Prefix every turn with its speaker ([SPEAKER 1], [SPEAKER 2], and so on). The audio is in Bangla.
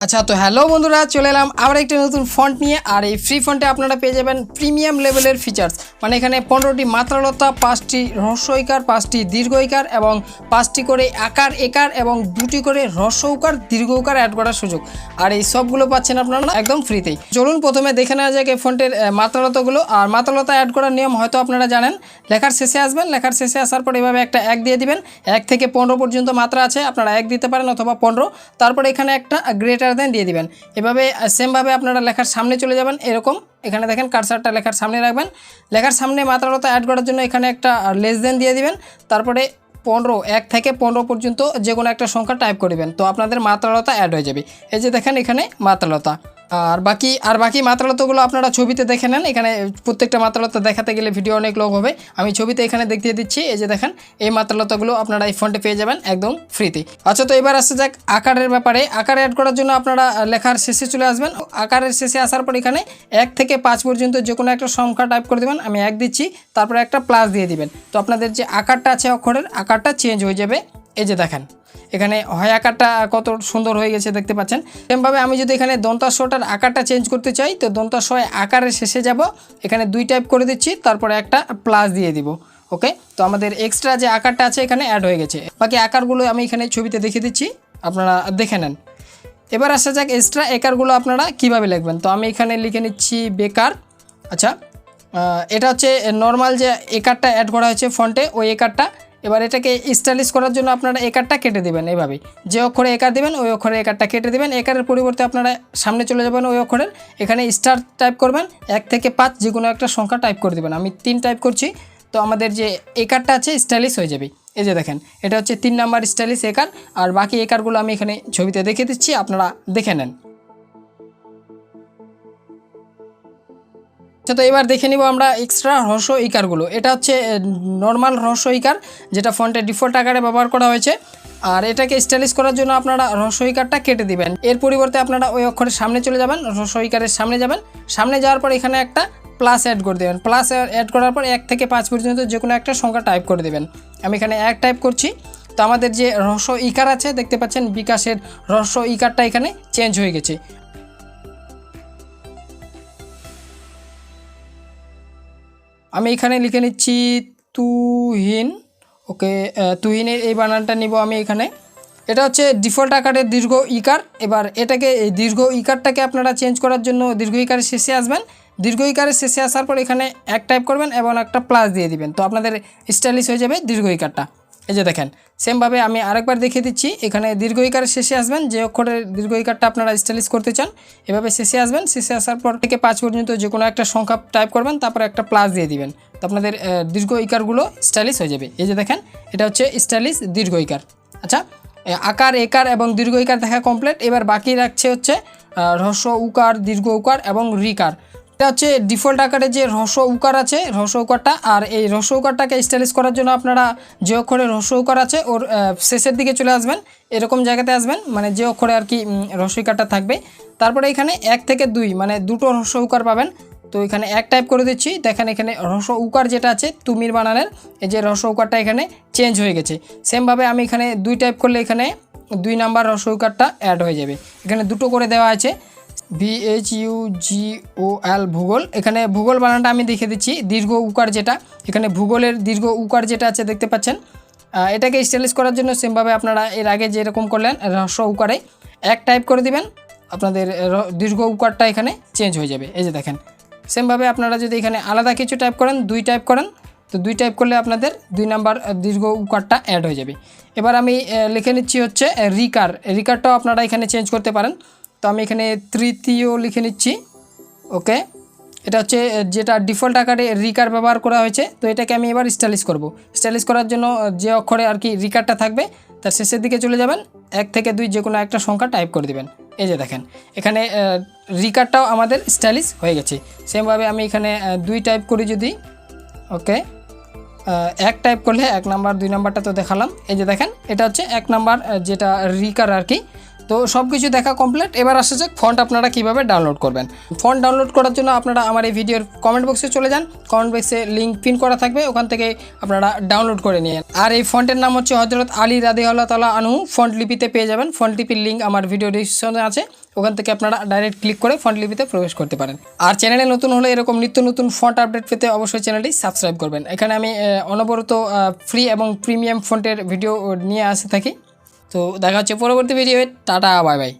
[SPEAKER 1] আচ্ছা তো হ্যালো বন্ধুরা, চলে এলাম আবার একটি নতুন ফন্ট নিয়ে। আর এই ফ্রি ফন্টে আপনারা পেয়ে যাবেন প্রিমিয়াম লেভেলের ফিচার্স মানে এখানে পনেরোটি মাত্রালতা, পাঁচটি রহস্যইকার পাঁচটি দীর্ঘইকার এবং পাঁচটি করে আকার একার এবং দুটি করে রহস্যকার দীর্ঘকার অ্যাড করার সুযোগ। আর এই সবগুলো পাচ্ছেন আপনারা একদম ফ্রিতেই চলুন প্রথমে দেখে নেওয়া যাক এই ফন্টের মাত্রালতাগুলো। আর মাত্রালতা অ্যাড করার নিয়ম হয়তো আপনারা জানেন। লেখার শেষে আসবেন, লেখার শেষে আসার পর এভাবে একটা এক দিয়ে দিবেন। এক থেকে পনেরো পর্যন্ত মাত্রা আছে, আপনারা এক দিতে পারেন অথবা পনেরো। তারপরে এখানে একটা গ্রেটার দেন দিয়ে দিবেন। এভাবে সেমভাবে আপনারা লেখার সামনে চলে যাবেন, এরকম। এখানে দেখেন কারসারটা লেখার সামনে রাখবেন। লেখার সামনে মাত্রালতা অ্যাড করার জন্য এখানে একটা লেস দেন দিয়ে দিবেন। তারপরে পনেরো, এক থেকে পনেরো পর্যন্ত যে কোনো একটা সংখ্যা টাইপ করবেন তো আপনাদের মাত্রালতা অ্যাড হয়ে যাবে। এই যে দেখেন এখানে মাত্রালতা আর বাকি আর বাকি মাত্রালতাগুলো আপনারা ছবিতে দেখে নেন। এখানে প্রত্যেকটা মাত্রালতা দেখাতে গেলে ভিডিও অনেক লোক হবে। আমি ছবিতে এখানে দেখিয়ে দিচ্ছি, এই যে দেখেন, এই মাত্রালতাগুলো আপনারা এই ফোনটে পেয়ে যাবেন একদম ফ্রিতে। আচ্ছা তো এবার আসছে যাক আকারের ব্যাপারে। আকার অ্যাড করার জন্য আপনারা লেখার শেষে চলে আসবেন। আকারের শেষে আসার পর এখানে এক থেকে পাঁচ পর্যন্ত যে কোনো একটা সংখ্যা টাইপ করে দেবেন। আমি এক দিচ্ছি, তারপরে একটা প্লাস দিয়ে দিবেন। তো আপনাদের যে আকারটা আছে অক্ষরের, আকারটা চেঞ্জ হয়ে যাবে। এই যে দেখেন এখানে হয় আকারটা কত সুন্দর হয়ে গেছে দেখতে পাচ্ছেন। সেমভাবে আমি যদি এখানে দন্তাস্বটার আকারটা চেঞ্জ করতে চাই, তো দন্তাস্বয় আকারের শেষে যাব। এখানে দুই টাইপ করে দিচ্ছি, তারপরে একটা প্লাস দিয়ে দিব ওকে তো আমাদের এক্সট্রা যে আকারটা আছে এখানে অ্যাড হয়ে গেছে। বাকি আকারগুলো আমি এখানে ছবিতে দেখিয়ে দিচ্ছি, আপনারা দেখে নেন। এবার আসা যাক এক্সট্রা একারগুলো আপনারা কীভাবে লিখবেন। তো আমি এখানে লিখে নিচ্ছি বেকার আচ্ছা এটা হচ্ছে নর্মাল যে একারটা অ্যাড করা হয়েছে ফন্টে ওই একারটা এবার এটাকে স্টাইলিশ করার জন্য আপনারা একারটা কেটে দেবেন এইভাবে যে অক্ষরে একার দেবেন, ওই অক্ষরে একারটা কেটে দেবেন। একারের পরিবর্তে আপনারা সামনে চলে যাবেন ওই অক্ষরের। এখানে স্টার টাইপ করবেন, এক থেকে পাঁচ যে কোনো একটা সংখ্যা টাইপ করে দেবেন। আমি তিন টাইপ করছি, তো আমাদের যে একারটা আছে স্টাইলিশ হয়ে যাবে। এই যে দেখেন, এটা হচ্ছে তিন নাম্বার স্টাইলিশ একার আর বাকি একারগুলো আমি এখানে ছবিতে দেখে দিচ্ছি, আপনারা দেখে নেন। আচ্ছা তো এবার দেখে নিব আমরা এক্সট্রা রহস্য ইকারগুলো। এটা হচ্ছে নর্মাল রহস্য ইকার, যেটা ফন্টে ডিফল্ট আকারে ব্যবহার করা হয়েছে। আর এটাকে স্টাইলিশ করার জন্য আপনারা রহস্য ইকারটা কেটে দিবেন। এর পরিবর্তে আপনারা ওই অক্ষরের সামনে চলে যাবেন, রহস্য ইকারের সামনে যাবেন। সামনে যাওয়ার পর এখানে একটা প্লাস অ্যাড করে দেবেন। প্লাস অ্যাড করার পর এক থেকে পাঁচ পর্যন্ত যে কোনো একটা সংখ্যা টাইপ করে দেবেন। আমি এখানে এক টাইপ করছি। তো আমাদের যে রহস্য ইকার আছে, দেখতে পাচ্ছেন বিকাশের রহস্য ইকারটা এখানে চেঞ্জ হয়ে গেছে। আমি এখানে লিখে নিচ্ছি তুহিন। ওকে তুহিনের এই বানানটা নিব আমি এখানে। এটা হচ্ছে ডিফল্ট আকারের দীর্ঘ ইকার। এবার এটাকে, এই দীর্ঘ ইকারটাকে আপনারা চেঞ্জ করার জন্য দীর্ঘ ইকারের শেষে আসবেন। দীর্ঘ ইকারের শেষে আসার পর এখানে এক টাইপ করবেন এবং একটা প্লাস দিয়ে দিবেন। তো আপনাদের স্টাইলিশ হয়ে যাবে দীর্ঘ ইকারটা। এই যে দেখেন সেমভাবে আমি আরেকবার দেখিয়ে দিচ্ছি। এখানে দীর্ঘ ইকারের শেষে আসবেন, যে অক্ষরের দীর্ঘ ইকারটা আপনারা স্টাইলিশ করতে চান, এভাবে শেষে আসবেন। শেষে আসার পর থেকে পাঁচ পর্যন্ত যে কোনো একটা সংখ্যা টাইপ করবেন, তারপর একটা প্লাস দিয়ে দিবেন। তো আপনাদের দীর্ঘ ইকারগুলো স্টাইলিশ হয়ে যাবে। এই যে দেখেন, এটা হচ্ছে স্টাইলিশ দীর্ঘ ইকার। আচ্ছা আকার, একার এবং দীর্ঘ ইকার দেখা কমপ্লিট এবার বাকি রাখছে হচ্ছে রহস্য, উকার, দীর্ঘ উকার এবং রিকার। এটা হচ্ছে ডিফল্ট আকারে যে রহস্য উকার আছে, রহস্য উকারটা আর এই রহস্য উকারটাকে স্টাইলিশ করার জন্য আপনারা যে অক্ষরে রহস্য উকার আছে, ওর শেষের দিকে চলে আসবেন, এরকম জায়গাতে আসবেন মানে যে অক্ষরে আর কি রহস্য উকারটা থাকবে। তারপরে এখানে এক থেকে দুই মানে দুটো রহস্য উকার পাবেন। তো এখানে এক টাইপ করে দিচ্ছি, দেখেন এখানে রহস্য উকার যেটা আছে, তুমির বানানের, এই যে রহস্য উকারটা এখানে চেঞ্জ হয়ে গেছে। সেমভাবে আমি এখানে দুই টাইপ করলে এখানে দুই নাম্বার রহস্য উকারটা অ্যাড হয়ে যাবে। এখানে দুটো করে দেওয়া আছে। ভিএইচ জি ও এল ভূগোল। এখানে ভূগোল বানানটা আমি দেখে দিচ্ছি। দীর্ঘ উকার যেটা, এখানে ভূগোলের দীর্ঘ উকার যেটা আছে দেখতে পাচ্ছেন। এটাকে স্টাইলিশ করার জন্য সেমভাবে আপনারা এর আগে যেরকম করলেন, রহস্য উকারে, এক টাইপ করে দিবেন। আপনাদের দীর্ঘ উকারটা এখানে চেঞ্জ হয়ে যাবে। এই যে দেখেন সেমভাবে আপনারা যদি এখানে আলাদা কিছু টাইপ করেন, দুই টাইপ করেন, তো দুই টাইপ করলে আপনাদের দুই নাম্বার দীর্ঘ উকারটা অ্যাড হয়ে যাবে। এবার আমি লিখে নিচ্ছি হচ্ছে রিকার রিকারটাও আপনারা এখানে চেঞ্জ করতে পারেন। তো আমি এখানে তৃতীয় লিখে নিচ্ছি। ওকে? এটা হচ্ছে যেটা ডিফল্ট আকারে রিকার ব্যবহার করা হয়েছে। তো এটাকে আমি এবার স্টাইলিশ করব। স্টাইলিশ করার জন্য যে অক্ষরে আর কি রিকারটা থাকবে, তার শেষের দিকে চলে যাবেন। এক থেকে দুই যে কোনো একটা সংখ্যা টাইপ করে দিবেন। এই যে দেখেন, এখানে রিকারটাও আমাদের স্টাইলিশ হয়ে গেছে। সেমভাবে আমি এখানে দুই টাইপ করি যদি, ওকে? এক টাইপ করলে এক নাম্বার, দুই নাম্বারটা তো দেখালাম। এই যে দেখেন, এটা হচ্ছে এক নাম্বার যেটা রিকার আর কি। তো সব কিছু দেখা কমপ্লিট এবার আসে যাক ফন্ট আপনারা কীভাবে ডাউনলোড করবেন। ফন্ট ডাউনলোড করার জন্য আপনারা আমার এই ভিডিওর কমেন্ট বক্সে চলে যান। কমেন্ট বক্সে লিঙ্ক পিন করা থাকবে, ওখান থেকে আপনারা ডাউনলোড করে নিন আর এই ফন্টের নাম হচ্ছে হজরত আলী রাদি আল্লাহ তালা আনহু। ফন্ট লিপিতে পেয়ে যাবেন। ফন্ট লিপির লিঙ্ক আমার ভিডিও ডিসক্রিপশনে আছে। ওখান থেকে আপনারা ডাইরেক্ট ক্লিক করে ফন্ট লিপিতে প্রবেশ করতে পারেন। আর চ্যানেলে নতুন হলে এরকম নিত্য নতুন ফন্ট আপডেট পেতে অবশ্যই চ্যানেলটি সাবস্ক্রাইব করবেন। এখানে আমি অনবরত ফ্রি এবং প্রিমিয়াম ফন্টের ভিডিও নিয়ে আসে থাকি। তো দেখা হচ্ছে পরবর্তী ভিডিওয়ে টাটা বাই বাই